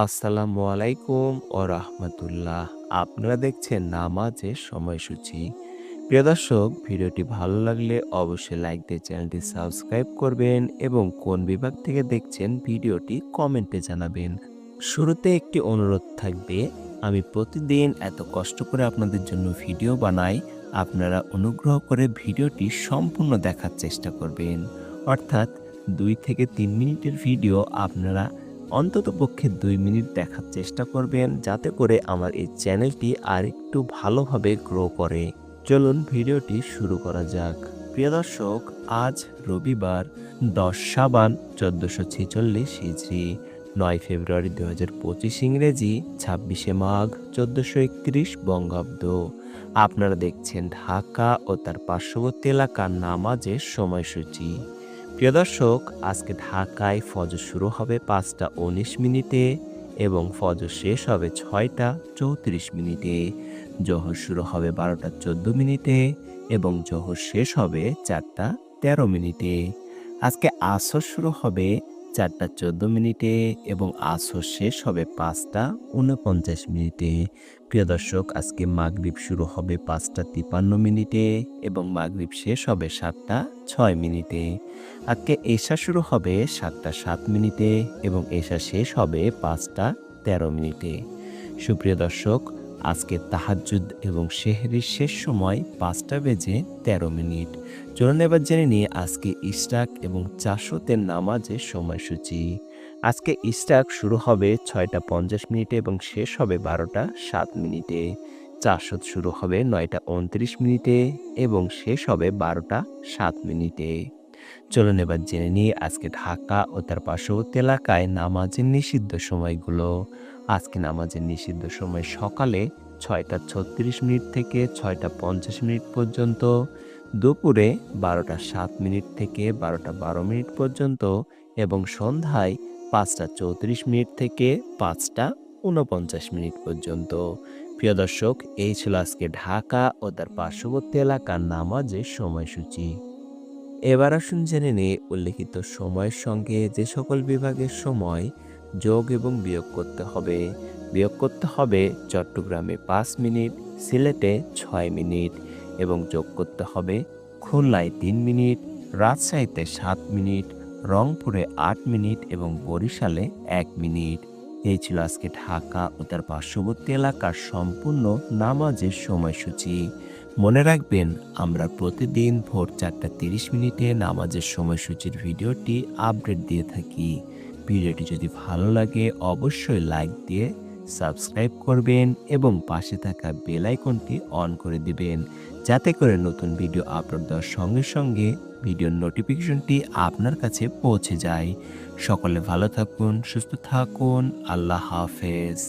আসসালামু আলাইকুম ও রাহমাতুল্লাহ আপনারা দেখছেন নামাজের সময়সূচি। প্রিয় দর্শক, ভিডিওটি ভালো লাগলে অবশ্যই লাইক দিয়ে চ্যানেলটি সাবস্ক্রাইব করবেন এবং কোন বিভাগ থেকে দেখছেন ভিডিওটি কমেন্টে জানাবেন। শুরুতে একটি অনুরোধ থাকবে, আমি প্রতিদিন এত কষ্ট করে আপনাদের জন্য ভিডিও বানাই, আপনারা অনুগ্রহ করে ভিডিওটি সম্পূর্ণ দেখার চেষ্টা করবেন। অর্থাৎ দুই থেকে তিন মিনিটের ভিডিও আপনারা অন্তত পক্ষে দুই মিনিট দেখার চেষ্টা করবেন যাতে করে আমার এই চ্যানেলটি আর একটু ভালোভাবে গ্রো করে। চলুন ভিডিওটি শুরু করা যাক। প্রিয় দর্শক, আজ রবিবার, দশ সাবান, চোদ্দোশো ছেচল্লিশ হিজড়ি, নয় ফেব্রুয়ারি দু হাজার পঁচিশ ইংরেজি, ছাব্বিশে মাঘ, চোদ্দোশো একত্রিশ বঙ্গাব্দ। আপনারা দেখছেন ঢাকা ও তার পার্শ্ববর্তী এলাকার নামাজের সময়সূচি। প্রিয় দর্শক, আজকে ঢাকায় ফজর শুরু হবে পাঁচটা উনিশ মিনিটে এবং ফজর শেষ হবে ছয়টা চৌত্রিশ মিনিটে। জহর শুরু হবে বারোটা চোদ্দ মিনিটে এবং জহর শেষ হবে চারটা তেরো মিনিটে। আজকে আসর শুরু হবে চারটা চোদ্দ মিনিটে এবং আসর শেষ হবে পাঁচটা উনপঞ্চাশ মিনিটে। প্রিয় দর্শক, আজকে মাগরিব শুরু হবে পাঁচটা তিপান্ন মিনিটে এবং মাগরিব শেষ হবে সাতটা ছয় মিনিটে। আজকে এশা শুরু হবে সাতটা সাত মিনিটে এবং এশা শেষ হবে পাঁচটা তেরো মিনিটে। সুপ্রিয় দর্শক আজকে তাহাজ্জুদ এবং শেহরির শেষ সময় পাঁচটা বেজে তেরো মিনিট। চলুন এবার জেনে নিয়ে আজকে ইস্টাক এবং চাষতের নামাজের সময়সূচি। আজকে ইস্টাক শুরু হবে ছয়টা পঞ্চাশ মিনিটে এবং শেষ হবে বারোটা সাত মিনিটে। চাষত শুরু হবে নয়টা উনত্রিশ মিনিটে এবং শেষ হবে বারোটা সাত মিনিটে। চলুন এবার জেনে নিই আজকে ঢাকা ও তার পার্শ্ববর্তী এলাকায় নামাজের নিষিদ্ধ সময়গুলো। আজকে নামাজের নিষিদ্ধ সময় সকালে ছয়টা ছত্রিশ মিনিট থেকে ছয়টা পঞ্চাশ মিনিট পর্যন্ত, দুপুরে বারোটা সাত মিনিট থেকে বারোটা বারো মিনিট পর্যন্ত এবং সন্ধ্যায় পাঁচটা চৌত্রিশ মিনিট থেকে পাঁচটা উনপঞ্চাশ মিনিট পর্যন্ত। প্রিয় দর্শক, এই ছিল আজকে ঢাকা ও তার পার্শ্ববর্তী এলাকার নামাজের সময়সূচি। এবার আসুন জেনে নিই উল্লেখিত সময়ের সঙ্গে যে সকল বিভাগের সময় যোগ এবং বিয়োগ করতে হবে। বিয়োগ করতে হবে চট্টগ্রামে পাঁচ মিনিট, সিলেটে ছয় মিনিট এবং যোগ করতে হবে খুলনায় তিন মিনিট, রাজশাহীতে সাত মিনিট, রংপুরে আট মিনিট এবং বরিশালে এক মিনিট। এই ছিল আজকে ঢাকা ও তার পার্শ্ববর্তী এলাকার সম্পূর্ণ নামাজের সময়সূচি। মনে রাখবেন, আমরা প্রতিদিন ভোর চারটা তিরিশ মিনিটে নামাজের সময়সূচির ভিডিওটি আপডেট দিয়ে থাকি। ভিডিওটি যদি ভালো লাগে, অবশ্যই লাইক দিয়ে সাবস্ক্রাইব করবেন এবং পাশে থাকা বেল আইকনটি অন করে দিবেন। যাতে করে নতুন ভিডিও আপলোড দেওয়ার সঙ্গে সঙ্গে ভিডিওর নোটিফিকেশনটি আপনার কাছে পৌঁছে যায়। সকলে ভালো থাকুন, সুস্থ থাকুন, আল্লাহ হাফেজ।